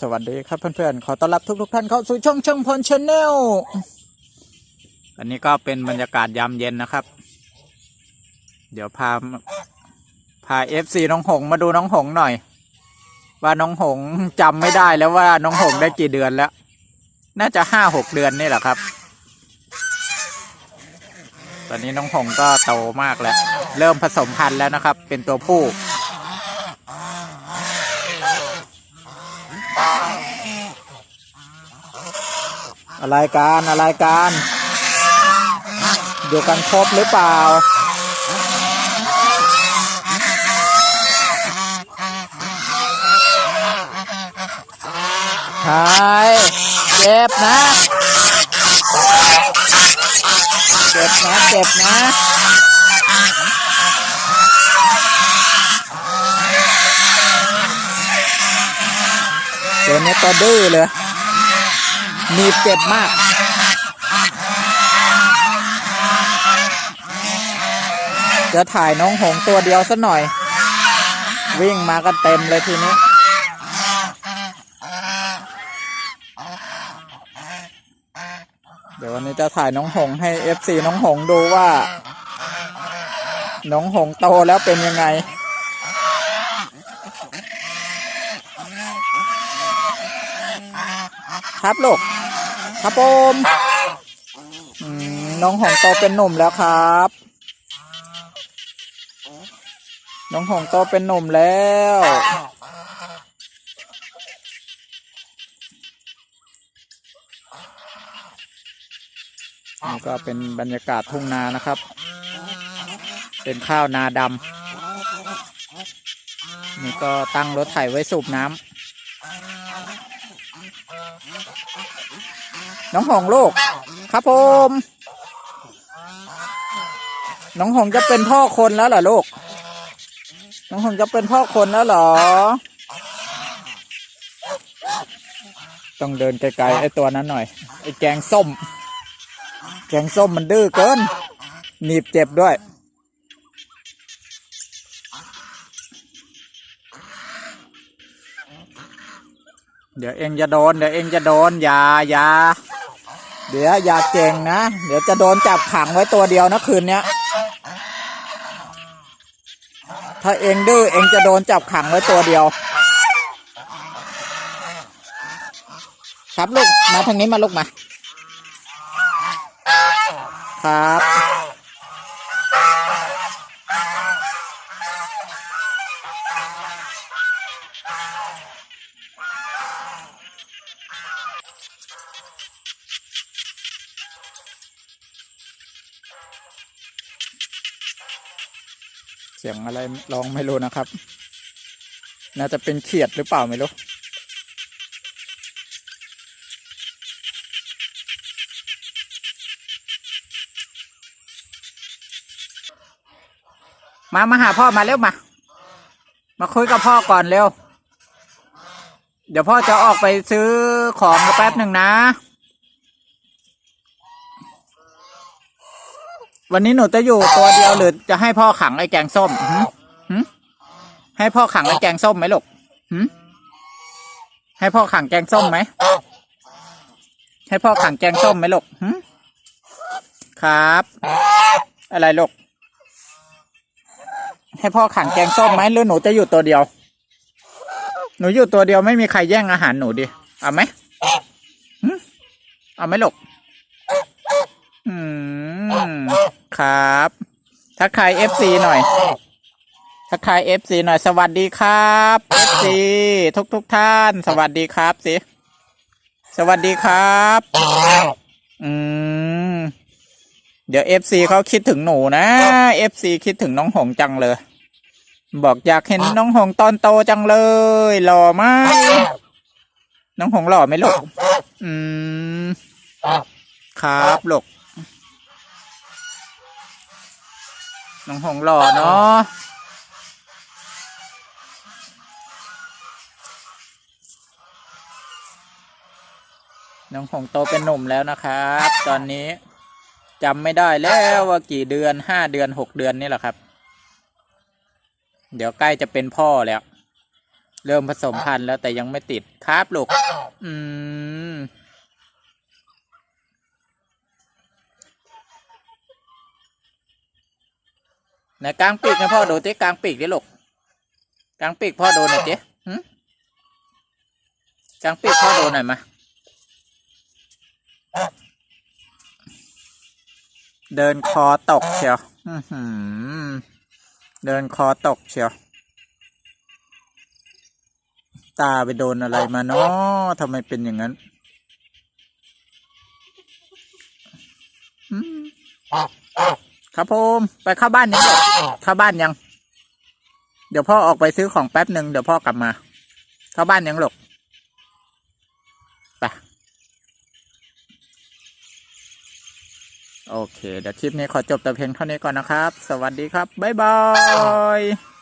สวัสดีครับเพื่อนๆ ขอต้อนรับทุกๆท่านเข้าสู่ช่องช่างพลชาแนล อันนี้ก็เป็นบรรยากาศยามเย็นนะครับ เดี๋ยวพา พาเอฟซีน้องหงมาดูน้องหงหน่อย ว่าน้องหงจำไม่ได้แล้วว่าน้องหงได้กี่เดือนแล้ว น่าจะห้าหกเดือนนี่แหละครับ ตอนนี้น้องหงก็โตมากแล้ว เริ่มผสมพันธุ์แล้วนะครับ เป็นตัวผู้ อะไรการอะไรการอยู่กันครบหรือเปล่า หายเจ็บนะ เจ็บนะ เจ็บนะเดี๋ยวนี้ตัวดื้อเลย หนีบเจ็บมาก จะถ่ายน้องหงตัวเดียวสักหน่อย วิ่งมากันเต็มเลยทีนี้ เดี๋ยววันนี้จะถ่ายน้องหงให้ FC น้องหงดูว่า น้องหงโตแล้วเป็นยังไงครับลูก ครับผมอืมน้องหงโตเป็นหนุ่มแล้วครับ น้องหงโตเป็นหนุ่มแล้ว นี่ก็เป็นบรรยากาศทุ่งนานะครับ เป็นข้าวนาดำนี่ก็ตั้งรถไถไว้สูบน้ำ น้องหงลูกครับผมน้องหงจะเป็นพ่อคนแล้วเหรอลูก น้องหงจะเป็นพ่อคนแล้วเหรอ ต้องเดินไกลๆไอ้ตัวนั้นหน่อย ไอ้แกงส้ม แกงส้มมันดื้อเกิน หนีบเจ็บด้วย เดี๋ยวเองจะโดน เดี๋ยวเองจะโดนอย่าอย่าเดี๋ยวอย่าเก่งนะ เดี๋ยวจะโดนจับขังไว้ตัวเดียวนะคืนเนี้ย ถ้าเองดื้อเองจะโดนจับขังไว้ตัวเดียว ครับลูกมาทางนี้มาลูกมา ครับ สียงอะไรร้องไม่รู้นะครับ น่าจะเป็นเขียดหรือเปล่าไม่รู้มา มาหาพ่อมาเร็วมา มาคุยกับพ่อก่อนเร็ว เดี๋ยวพ่อจะออกไปซื้อของแป๊บหนึ่งนะ วันนี้หนูจะอยู่ตัวเดียวหรือจะให้พ่อขังไอ้แกงส้มหึหึให้พ่อขังไอ้แกงส้มไหมลูกหึให้พ่อขังแกงส้มไหมให้พ่อขังแกงส้มไหมลูกหึครับ อะไรลูกให้พ่อขังแกงส้มไหมหรือหนูจะอยู่ตัวเดียว หนูอยู่ตัวเดียวไม่มีใครแย่งอาหารหนูดิเอาไหมเอาไหมลูก อืม ครับ ทักทายเอฟซีหน่อย ทักทายเอฟซีหน่อย สวัสดีครับเอฟซีทุกทุกๆท่าน สวัสดีครับสิ สวัสดีครับ อืม เดี๋ยวเอฟซีเขาคิดถึงหนูนะเอฟซีคิดถึงน้องหงจังเลย บอกอยากเห็นน้องหงตอนโตจังเลย หล่อไหมน้องหงหล่อไหมลูก อืม ครับลูก น้องหงหล่อเนาะน้องหงโตเป็นหนุ่มแล้วนะครับ ตอนนี้จำไม่ได้แล้วว่ากี่เดือนห้าเดือนหกเดือนนี่แหละครับ เดี๋ยวใกล้จะเป็นพ่อแล้ว เริ่มผสมพันธุ์แล้วแต่ยังไม่ติดครับลูก อืม ไหนกลางปีกให้พ่อดูสิกลางปีกดิลูกกลางปีกพ่อดูหน่อยสิหึกลางปีกพ่อดูหน่อยมาเดินคอตกเชียวอื้อหือเดินคอตกเชียว ตาไปโดนอะไรมาเนาะทำไมเป็นอย่างนั้นอืม ครับผมไปเข้าบ้านยังลูกเข้าบ้านยัง เดี๋ยวพ่อออกไปซื้อของแป๊บหนึ่งเดี๋ยวพ่อกลับมา เข้าบ้านยังหลกไปโอเค เดี๋ยวคลิปนี้ขอจบแต่เพียงเท่านี้ก่อนนะครับ สวัสดีครับ บ๊ายบาย